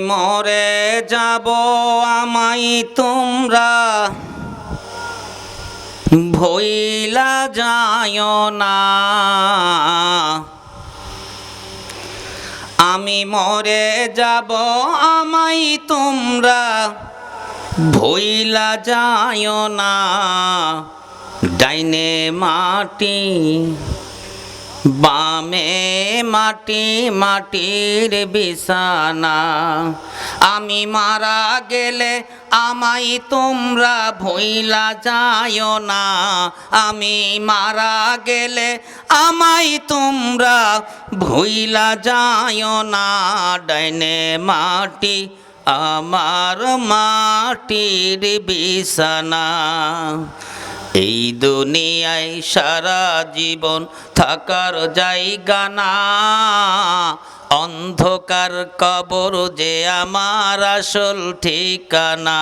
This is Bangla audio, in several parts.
মরে যাব আমাই তোমরা। ভইলা যায় না। আমি মরে যাব আমাই তোমরা। ভইলা যায় না। ডাইনে মাটি বামে মাটি, মাটির বিছানা। আমি মারা গেলে আমাই তোমরা ভইলা যায় না। আমি মারা গেলে আমাই তোমরা ভইলা যায় না। ডাইনে মাটি, আমার মাটির বিছানা। এই দুনিয়ায় সারা জীবন থাকার জায়গা না। অন্ধকার কবর যে আমার আসল ঠিকানা।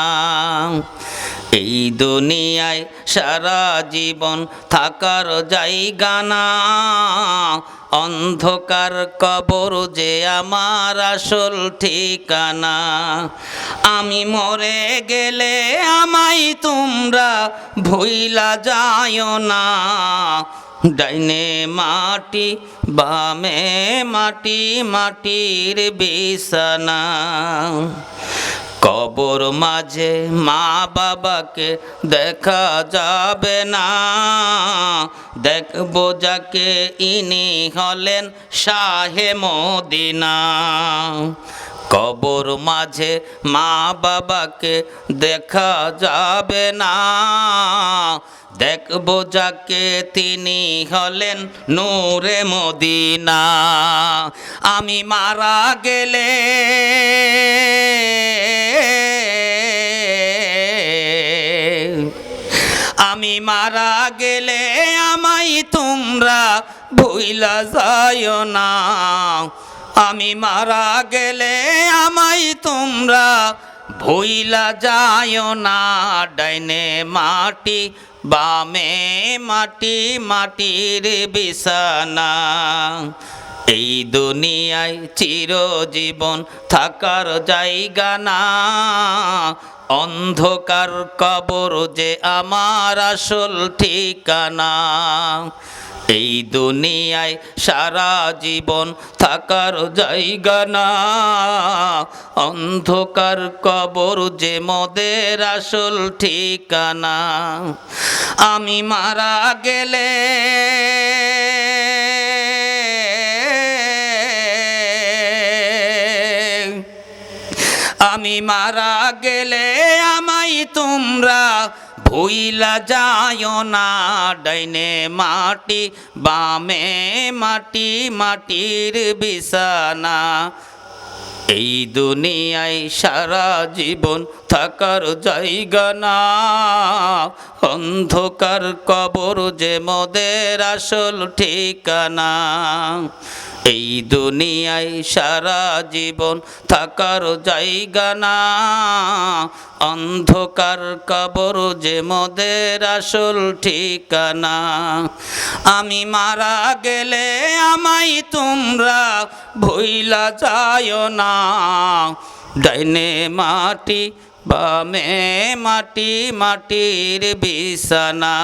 এই দুনিয়ায় সারা জীবন থাকার জায়গা না। অন্ধকার কবর যে আমার আসল ঠিকানা। আমি মরে গেলে আমাই তোমরা ভুইলা যায় না। ডাইনে মাটি, বামে মাটি, মাটির বিছানা। কবর মাঝে মা বাবাকে দেখা যাবে না। দেখব যাকে ইনি হলেন শাহে মদিনা। কবর মাঝে মা বাবাকে দেখা যাবে না। দেখব যাকে তিনি হলেন নূরে মদিনা। আমি মারা গেলে মারা গেলে আমাই তোমরা ভুইলা যায় না। আমি মারা গেলে আমাই তোমরা ভুইলা যায় না। ডাইনে মাটি, বামে মাটি, মাটির বিছানা। এই দুনিয়ায় চিরজীবন থাকার জায়গা না। অন্ধকার কবর যে আমার আসল ঠিকানা। এই দুনিয়ায় সারা জীবন থাকার জায়গা না। অন্ধকার কবর যে মদের আসল ঠিকানা। আমি মারা গেলে আমি মারা গেলে আমাই তোমরা ভুইলা যায় না। ডাইনে মাটি, বামে মাটি, মাটির বিছানা। এই দুনিয়ায় সারা জীবন থাকার জায়গা না। অন্ধকার কবর যে মদের আসল ঠিকানা। এই দুনিয়ায় সারা জীবন থাকার জায়গা না। অন্ধকার কবর যে মদের আসল ঠিকানা। আমি মারা গেলে আমাই তোমরা ভুইলা যায় না। ডাইনে মাটি বামে মাটি মাটির বিছানা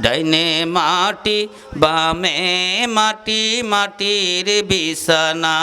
ডাইনে মাটি বামে মাটি মাটির বিছানা।